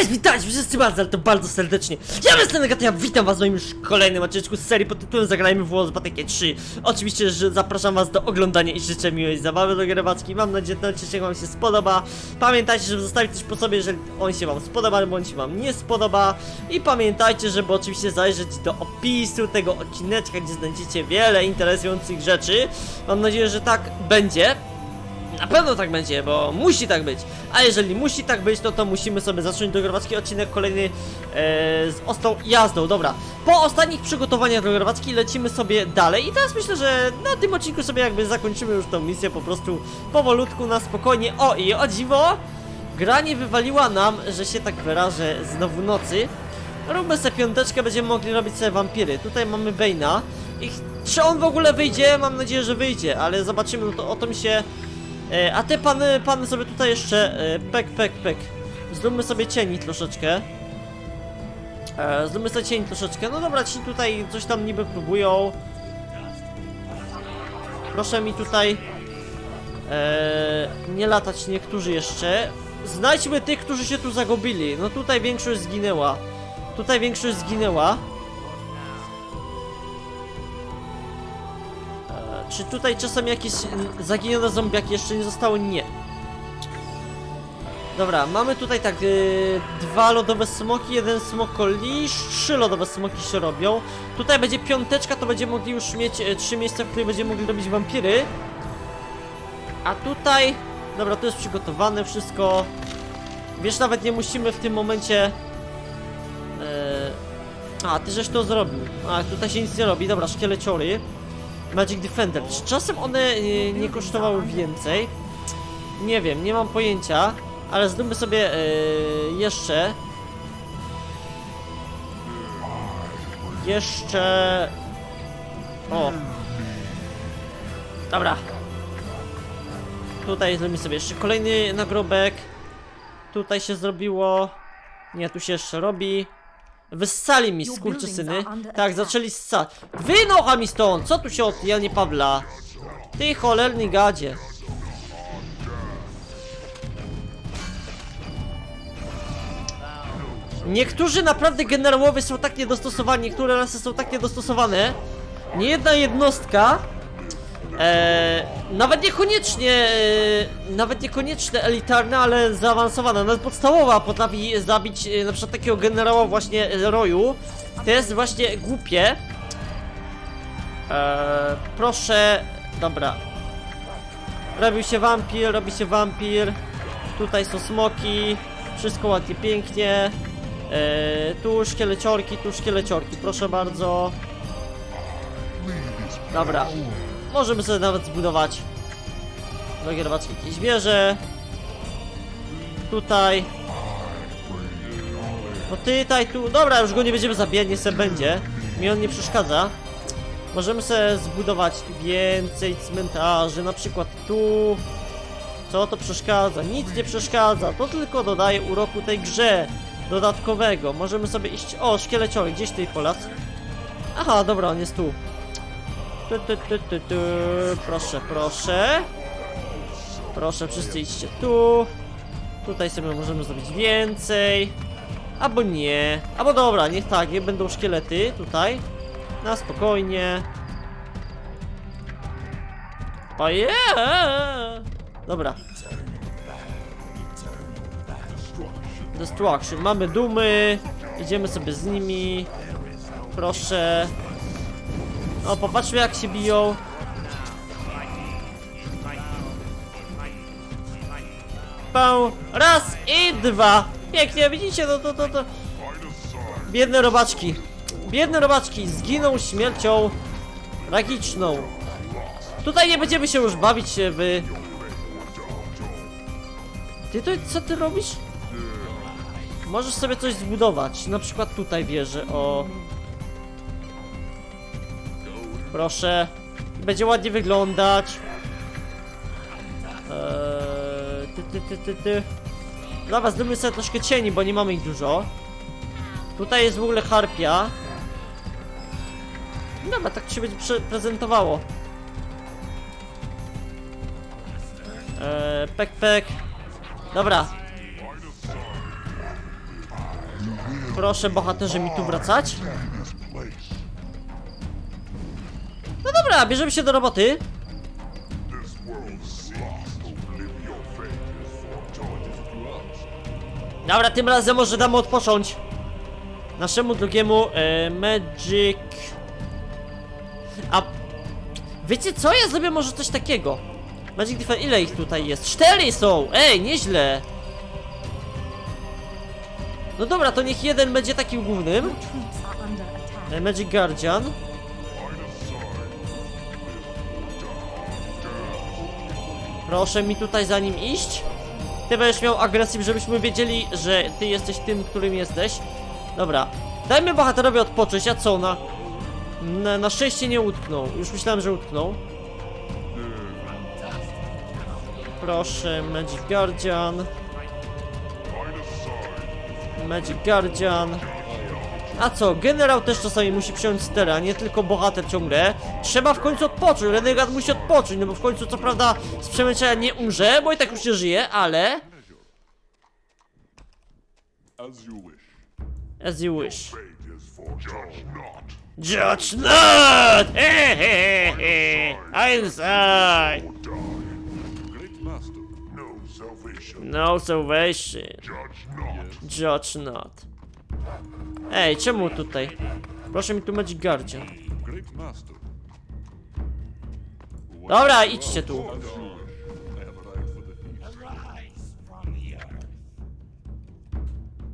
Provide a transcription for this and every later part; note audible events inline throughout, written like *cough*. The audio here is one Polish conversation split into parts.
Cześć, witajcie wszyscy bardzo, ale to bardzo serdecznie. Ja jestem Negatia, witam was w moim kolejnym odcinku z serii pod tytułem Zagrajmy w Wars Batekie 3. Oczywiście, że zapraszam was do oglądania i życzę miłej zabawy do gierowacki. Mam nadzieję, że ten odcinek wam się spodoba. Pamiętajcie, żeby zostawić coś po sobie, jeżeli on się wam spodoba, bądź się wam nie spodoba. I pamiętajcie, żeby oczywiście zajrzeć do opisu tego odcineczka, gdzie znajdziecie wiele interesujących rzeczy. Mam nadzieję, że tak będzie. Na pewno tak będzie, bo musi tak być. A jeżeli musi tak być, no to musimy sobie zacząć dogrowacki odcinek kolejny e, z ostrą jazdą. Dobra, po ostatnich przygotowaniach dogrowacki lecimy sobie dalej i teraz myślę, że na tym odcinku sobie jakby zakończymy już tą misję po prostu powolutku, na spokojnie. O i o dziwo, gra nie wywaliła nam, że się tak wyrażę, znowu nocy. Róbmy sobie piąteczkę, będziemy mogli robić sobie wampiry. Tutaj mamy Bane'a. I czy on w ogóle wyjdzie? Mam nadzieję, że wyjdzie, ale zobaczymy, no to o tym się E, a te pany, pany sobie tutaj jeszcze e, pek, pek, pek. Zróbmy sobie cieni troszeczkę. E, zróbmy sobie cieni troszeczkę. No dobra, ci tutaj coś tam niby próbują. Proszę mi tutaj e, nie latać niektórzy jeszcze. Znajdźmy tych, którzy się tu zagubili. No tutaj większość zginęła. Tutaj większość zginęła. Czy tutaj czasem jakieś y, zaginione zombiaki jeszcze nie zostały? Nie. Dobra, mamy tutaj tak y, dwa lodowe smoki, jeden smokolisz, trzy lodowe smoki się robią. Tutaj będzie piąteczka, to będziemy mogli już mieć y, trzy miejsca, w których będziemy mogli robić wampiry. A tutaj... Dobra, to jest przygotowane wszystko. Wiesz, nawet nie musimy w tym momencie... y, A, ty żeś to zrobił. A, tutaj się nic nie robi. Dobra, szkieleciory. Magic Defender. Czy czasem one e, nie kosztowały więcej? Nie wiem, nie mam pojęcia, ale zróbmy sobie e, jeszcze. Jeszcze. O. Dobra. Tutaj zrobimy sobie jeszcze kolejny nagrobek. Tutaj się zrobiło. Nie, tu się jeszcze robi. Wyssali mi skurczysyny. Tak, zaczęli ssać. Wynocha mi stąd! Co tu się od Janie Pawla? Ty cholerny gadzie. Niektórzy naprawdę generałowie są tak niedostosowani, niektóre rasy są tak niedostosowane. Nie jedna jednostka Eee, nawet niekoniecznie, e, nawet niekoniecznie elitarna, ale zaawansowana, nawet podstawowa potrafi zabić e, na przykład takiego generała właśnie e, Roju. To jest właśnie głupie. Eee, proszę, dobra. Robił się wampir, robi się wampir. Tutaj są smoki. Wszystko ładnie, pięknie. Eee, tu szkieleciorki, tu szkieleciorki, proszę bardzo. Dobra. Możemy sobie nawet zbudować do gierowackiej jakieś wieże. Tutaj. No tutaj, tu. Dobra, już go nie będziemy zabijać, nie se będzie. Mi on nie przeszkadza. Możemy sobie zbudować więcej cmentarzy, na przykład tu. Co to przeszkadza? Nic nie przeszkadza, to tylko dodaje uroku tej grze dodatkowego. Możemy sobie iść... O, szkieleciory, gdzieś tej Polac. Aha, dobra, on jest tu. Tu, tu, tu, tu, tu. Proszę, proszę. Proszę, wszyscy idźcie tu. Tutaj sobie możemy zrobić więcej. Albo nie. Albo dobra, niech tak, niech będą szkielety tutaj. Na spokojnie. Oje! Dobra. Destruction. Mamy dumy. Idziemy sobie z nimi. Proszę. O, popatrzmy jak się biją. Pę. Raz i dwa. Pięknie, widzicie, no to, to, to. Biedne robaczki. Biedne robaczki zginą śmiercią tragiczną. Tutaj nie będziemy się już bawić się w... Ty to, co ty robisz? Możesz sobie coś zbudować, na przykład tutaj wieżę, o... Proszę. Będzie ładnie wyglądać. Eee, ty, ty, ty, ty, ty. Dobra, zróbmy sobie troszkę cieni, bo nie mamy ich dużo. Tutaj jest w ogóle harpia. Dobra, tak się będzie prezentowało. Eee, pek, pek. Dobra. Proszę bohaterze mi tu wracać. Dobra, bierzemy się do roboty. Dobra, tym razem może damy odpocząć. Naszemu drugiemu e, Magic. A wiecie co? Ja zrobię może coś takiego. Magic Defense, ile ich tutaj jest? Cztery są! Ej, nieźle! No dobra, to niech jeden będzie takim głównym. E, Magic Guardian. Proszę mi tutaj za nim iść. Ty będziesz miał agresję, żebyśmy wiedzieli, że ty jesteś tym, którym jesteś. Dobra. Dajmy bohaterowi odpocząć, a co na... Na, na szczęście nie utknął. Już myślałem, że utknął. Proszę, Magic Guardian. Magic Guardian. A co, generał też czasami musi przyjąć stera, nie tylko bohater ciągle. Trzeba w końcu odpocząć, renegat musi odpocząć, no bo w końcu co prawda z przemęczenia nie umrze, bo i tak już nie żyje, ale... As you wish. Judge not. Judge not! He he he! I'm sorry! Or die. Great master. No salvation. No salvation. Judge not. Ej, czemu tutaj? Proszę mi tu. Great master. Dobra, idźcie tu.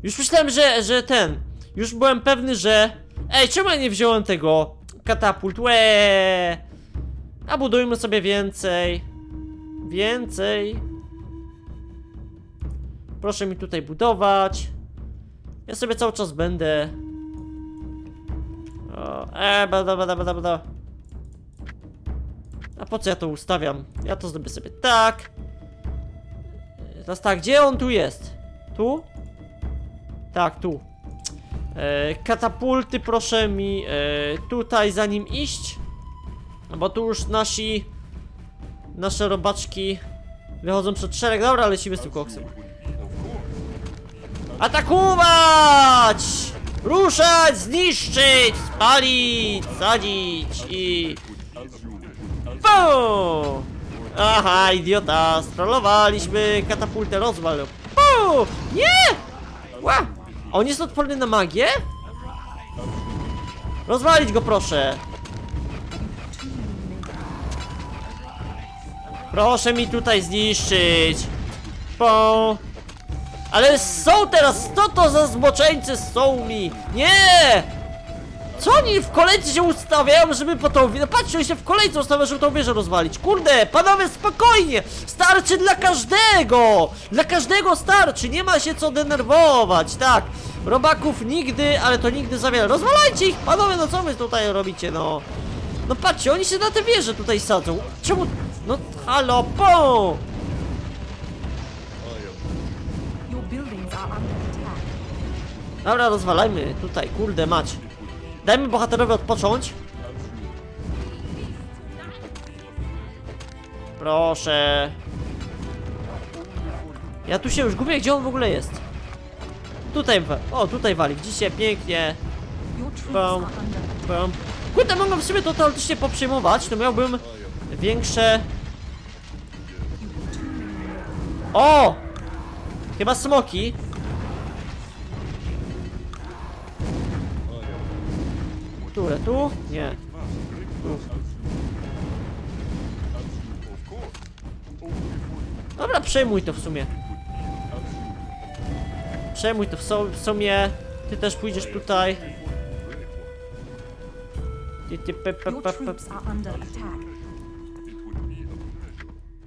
Już myślałem, że, że ten. Już byłem pewny, że. Ej, czemu ja nie wziąłem tego? Katapult, łe. A budujmy sobie więcej. Więcej. Proszę mi tutaj budować. Ja sobie cały czas będę. O, e, bada, bada, bada. A po co ja to ustawiam? Ja to zrobię sobie tak. Teraz tak, gdzie on tu jest? Tu? Tak, tu. E, katapulty proszę mi e, tutaj za nim iść. No Bo tu już nasi nasze robaczki wychodzą przed szereg. Dobra, lecimy z tym koksem. Atakować! Ruszać, zniszczyć, spalić, sadzić i... Bum! Aha, idiota, strollowaliśmy katapultę, rozwal. Bum! Nie! Ła! On jest odporny na magię? Rozwalić go proszę! Proszę mi tutaj zniszczyć! Po. Ale są teraz! Co to za zboczeńcy są mi? Nie! Co oni w kolejce się ustawiają, żeby po tą wieżę... Patrzcie, oni się w kolejce ustawiają, żeby tą wieżę rozwalić. Kurde, panowie, spokojnie! Starczy dla każdego! Dla każdego starczy, nie ma się co denerwować, tak. Robaków nigdy, ale to nigdy za wiele. Rozwalajcie ich, panowie, no co wy tutaj robicie, no? No patrzcie, oni się na te wieże tutaj sadzą. Czemu... No, halo, po! Dobra, rozwalajmy tutaj, kurde mać. Dajmy bohaterowi odpocząć. Proszę. Ja tu się już gubię, gdzie on w ogóle jest. Tutaj, o, tutaj wali, widzicie, pięknie. Attack. Bum. Kurde, mogłem w sobie to teoretycznie poprzejmować, to miałbym większe... O! Chyba smoki. Które, tu? Nie. Tu. Dobra, przejmuj to w sumie. Przejmuj to w, sumie. Ty też pójdziesz tutaj. Ty, ty, pe, pe, pe, pe.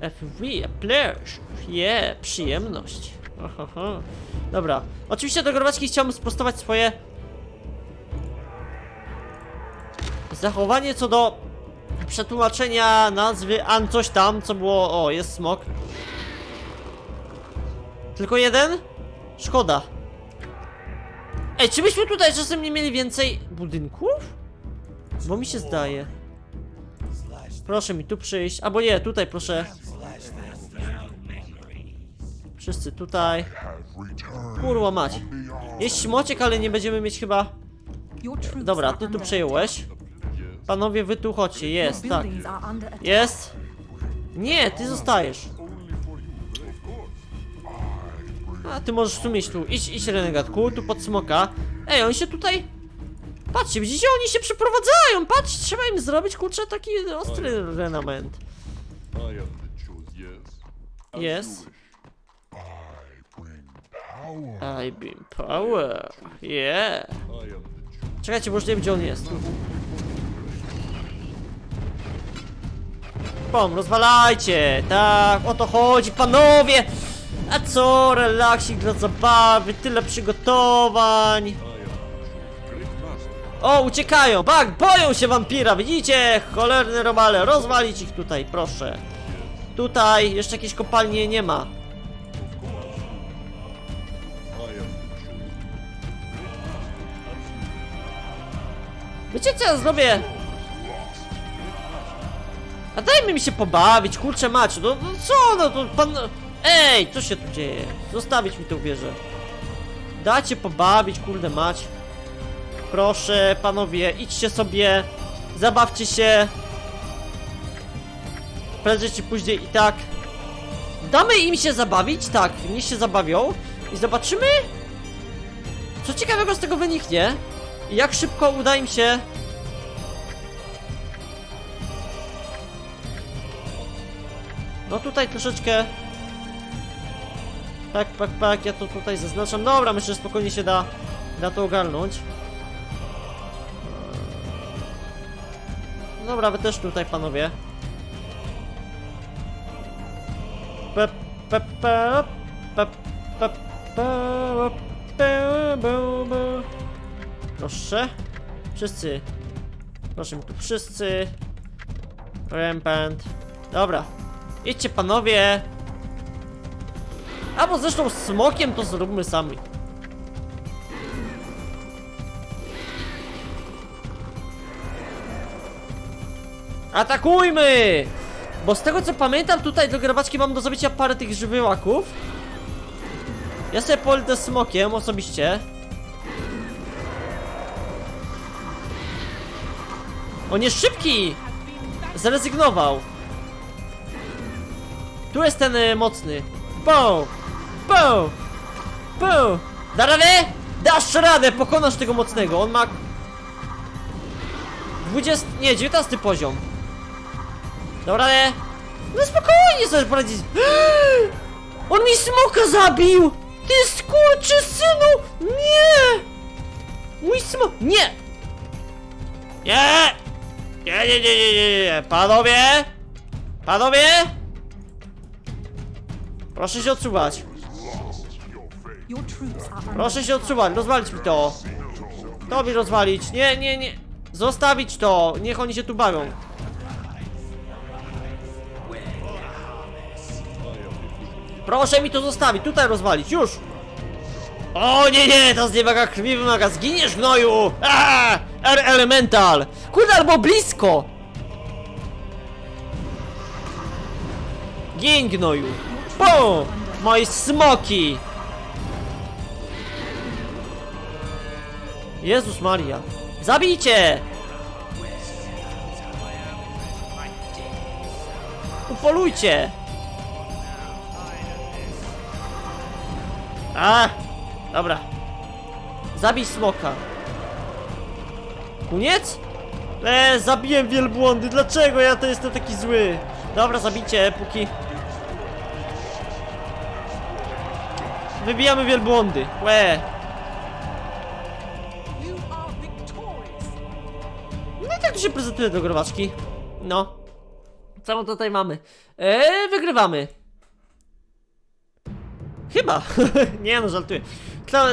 FV, a pleasure. Yeah, przyjemność. Dobra. Oczywiście do Gorbaczki chciałbym sprostować swoje zachowanie co do przetłumaczenia nazwy An coś tam, co było... O, jest smok. Tylko jeden? Szkoda. Ej, czy byśmy tutaj czasem nie mieli więcej budynków? Bo mi się zdaje. Proszę mi tu przyjść. Albo nie, tutaj proszę. Wszyscy tutaj. Kurwa mać. Jest mociek, ale nie będziemy mieć chyba... Dobra, ty tu przejąłeś. Panowie, wy tu chodźcie, jest, tak. Jest. Nie, ty zostajesz. A, ty możesz tu mieć tu. Idź, idź renegatku, tu pod smoka. Ej, oni się tutaj... Patrzcie, widzicie, oni się przeprowadzają. Patrz, trzeba im zrobić, kurczę, taki ostry renament. Wish. I beam power. Yeah. Czekajcie, bo już nie wiem, gdzie on jest. Pom, rozwalajcie! Tak, o to chodzi, panowie! A co, relaksik dla zabawy, tyle przygotowań. O, uciekają! Bak, boją się wampira, widzicie? Cholerne robale, rozwalić ich tutaj, proszę. Tutaj, jeszcze jakieś kopalnie nie ma. Wiecie co ja zrobię? A dajmy mi się pobawić, kurczę macie, no, no co no to pan... Ej, co się tu dzieje? Zostawić mi tą wieżę. Dajcie pobawić, kurde mać. Proszę, panowie, idźcie sobie, zabawcie się. Prędzej czy później i tak. Damy im się zabawić, tak, niech się zabawią. I zobaczymy, co ciekawego z tego wyniknie. I jak szybko uda im się No tutaj troszeczkę... Tak, tak, tak, ja to tutaj zaznaczam. Dobra, myślę, że spokojnie się da, da to ogarnąć. Dobra, wy też tutaj, panowie. Pe, Proszę. Wszyscy. Proszę mi tu wszyscy. Rampant. Dobra, Idźcie panowie. Albo zresztą smokiem to zróbmy sami. Atakujmy! Bo z tego co pamiętam tutaj do grabaczki mam do zabicia parę tych żywiołaków. Ja sobie poldę smokiem osobiście. On jest szybki! Zrezygnował. Tu jest ten y, mocny. Bo! Bo! Bo! Da radę? Dasz radę, pokonasz tego mocnego. On ma... 20... nie, 19 poziom. Dobra, radę? No spokojnie sobie poradzić. *gasps* On mi smoka zabił! Ty skurczy synu! Nie! Mój smok... Nie! Nie! Nie, nie, nie, nie, nie, nie, panowie! Panowie! Proszę się odsuwać. Proszę się odsuwać, rozwalić mi to. To mi rozwalić. Nie, nie, nie. Zostawić to. Niech oni się tu bawią. Proszę mi to zostawić, tutaj rozwalić, już! O nie, nie, to zniewaga krwi wymaga, zginiesz gnoju! Aaa! R Elemental! Kurde, albo blisko! Gin gnoju! Bum! Moje smoki! Jezus Maria! Zabijcie! Upolujcie! A, dobra. Zabij smoka. Koniec? E, zabiłem wielbłądy. Dlaczego ja to jestem taki zły? Dobra, zabijcie, póki... Wybijamy wielbłądy. Łe. No i tak tu się prezentuje do growaczki. No. Co my tutaj mamy? Eee, wygrywamy. Chyba. *laughs* nie no, żartuję.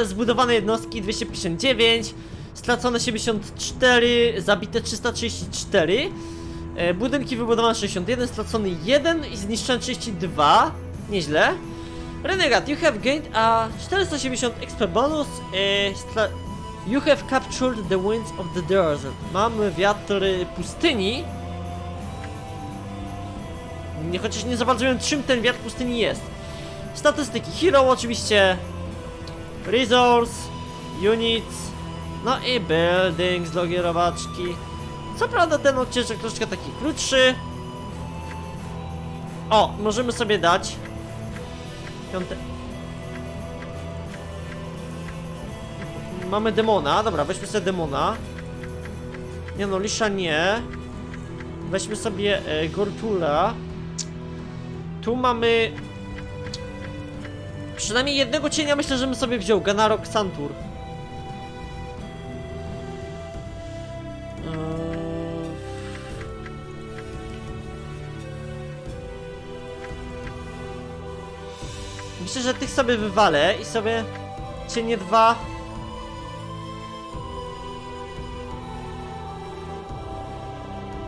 Zbudowane jednostki 259, stracone 74, zabite 334. E, budynki wybudowane 61, stracony 1 i zniszczone 32. Nieźle. Renegade, you have gained a 480 XP bonus. E, you have captured the winds of the desert. Mamy wiatry pustyni. Nie, chociaż nie wiem czym ten wiatr pustyni jest. Statystyki. Hero oczywiście. Resource. Units. No i buildings, robaczki. Co prawda ten odcieczek troszkę taki krótszy. O, możemy sobie dać. Piąte... Mamy demona, dobra, weźmy sobie demona. Nie no, Lisza nie. Weźmy sobie e, Gortula. Tu mamy... Przynajmniej jednego cienia myślę, że bym sobie wziął. Ganarok Santur. Myślę, że tych sobie wywalę i sobie cienie dwa.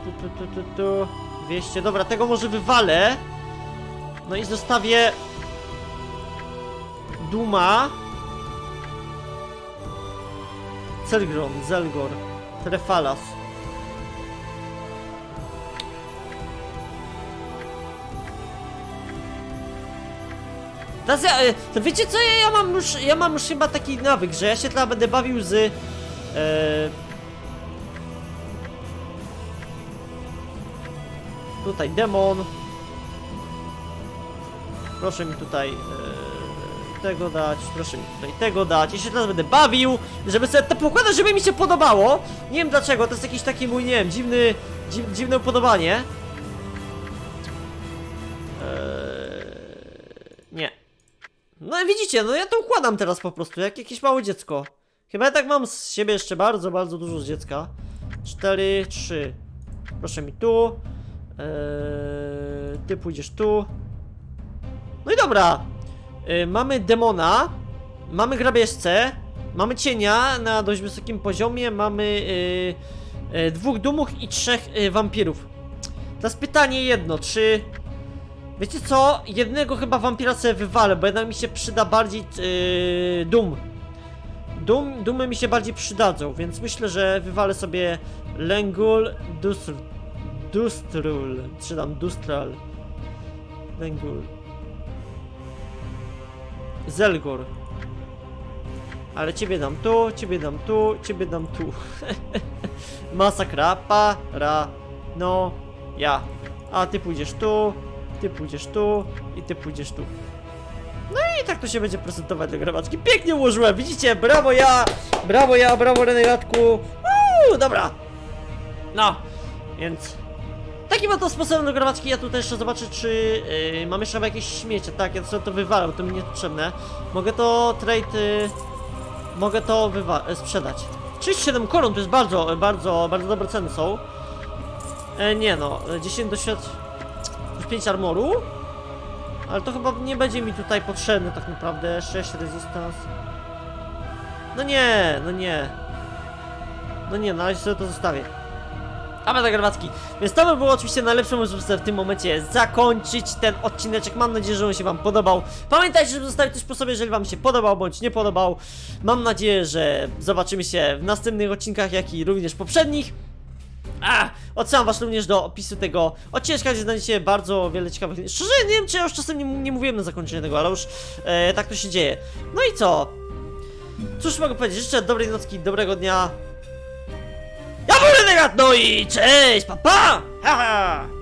Tu, tu, tu, tu, tu. 200. Dobra, tego może wywalę. No i zostawię Duma. Celgron, Zelgor, Trefalas. Teraz e, to wiecie co, ja, ja mam już, ja mam już chyba taki nawyk, że ja się teraz będę bawił z... E, tutaj demon. Proszę mi tutaj e, tego dać, proszę mi tutaj tego dać. Ja się teraz będę bawił, żeby sobie to pokładać, żeby mi się podobało. Nie wiem dlaczego, to jest jakiś taki mój, nie wiem, dziwny, dziw, dziwne upodobanie. No i widzicie, no ja to układam teraz po prostu, jak jakieś małe dziecko. Chyba ja tak mam z siebie jeszcze bardzo, bardzo dużo z dziecka. 4, 3. Proszę mi tu. Eee, ty pójdziesz tu. No i dobra. Eee, mamy demona. Mamy grabieżcę. Mamy cienia na dość wysokim poziomie. Mamy eee, eee, dwóch dumów i trzech eee, wampirów. Teraz pytanie jedno, czy... Wiecie co? Jednego chyba wampira sobie wywalę, bo jednak mi się przyda bardziej yy, dum. Dum. Dumy mi się bardziej przydadzą, więc myślę, że wywalę sobie Lengul Dustr... Dustrul. Czy tam Dustral. Lengul. Zelgor. Ale ciebie dam tu, ciebie dam tu, ciebie dam tu. *laughs* Masakra, pa, ra, no, ja. A ty pójdziesz tu, ty pójdziesz tu i ty pójdziesz tu. No i tak to się będzie prezentować do grabaczki. Pięknie ułożyłem, widzicie? Brawo ja! Brawo ja, brawo Renegatku! Uuu, dobra! No, więc... Takim oto sposobem do grabaczki ja tutaj jeszcze zobaczę, czy yy, mam jeszcze jakieś śmiecie. Tak, ja sobie to wywalam, to mi niepotrzebne. Mogę to trade... Yy, mogę to wywa- sprzedać. 37 koron to jest bardzo, bardzo, bardzo dobre ceny są. E, nie no, 10 doświadczeń... 5 armoru? Ale to chyba nie będzie mi tutaj potrzebne tak naprawdę. 6 resistance. No nie, no nie. No nie, na razie sobie to zostawię. A tak grabacki. Więc to by było oczywiście najlepsze możemy sobie w tym momencie zakończyć ten odcineczek. Mam nadzieję, że on się wam podobał. Pamiętajcie, żeby zostawić coś po sobie, jeżeli wam się podobał bądź nie podobał. Mam nadzieję, że zobaczymy się w następnych odcinkach, jak i również poprzednich. A, odsyłam was również do opisu tego odcinka, gdzie znajdziecie bardzo wiele ciekawych... Szczerze, nie wiem, czy ja już czasem nie, nie mówiłem na zakończenie tego, ale już e, tak to się dzieje. No i co? Cóż mogę powiedzieć? Życzę dobrej nocki, dobrego dnia. Ja byłem Renegat, no i cześć, papa! Pa! Ha, ha!